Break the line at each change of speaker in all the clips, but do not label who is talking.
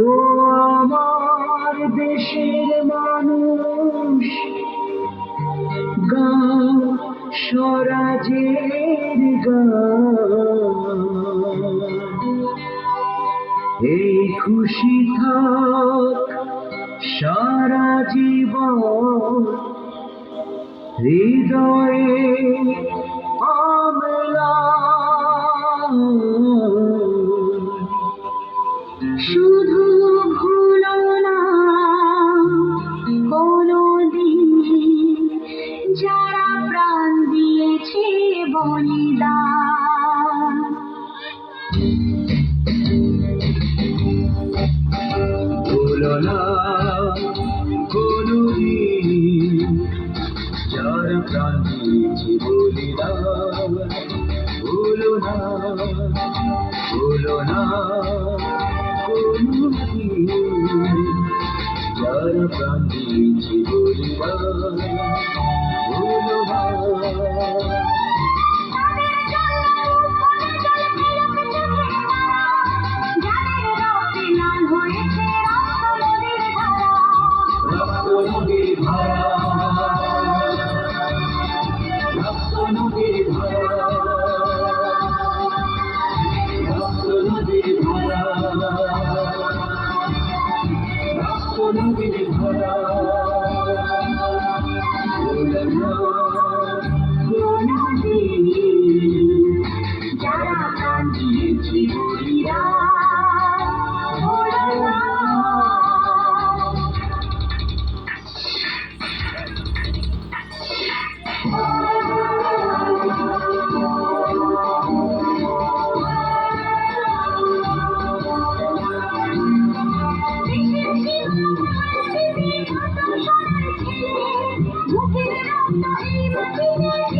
ও আমার দেশের মানুষ গান স্বরাজের গান। এই খুশি থাক সারা জীবন হৃদয়ে আমলা।
শুধু ভুলো না, কোনোদিন যারা প্রাণ দিয়েছে বলিদান।
ভুলো না, কোনদিন যার প্রাণ দিয়েছি বলিদান। ভুলো না ভুলো না। যার প্রাণ দিয়েছি
প্রাণ দিয়েছে বলিদান ভুলো না
তোমার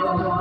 Thank you.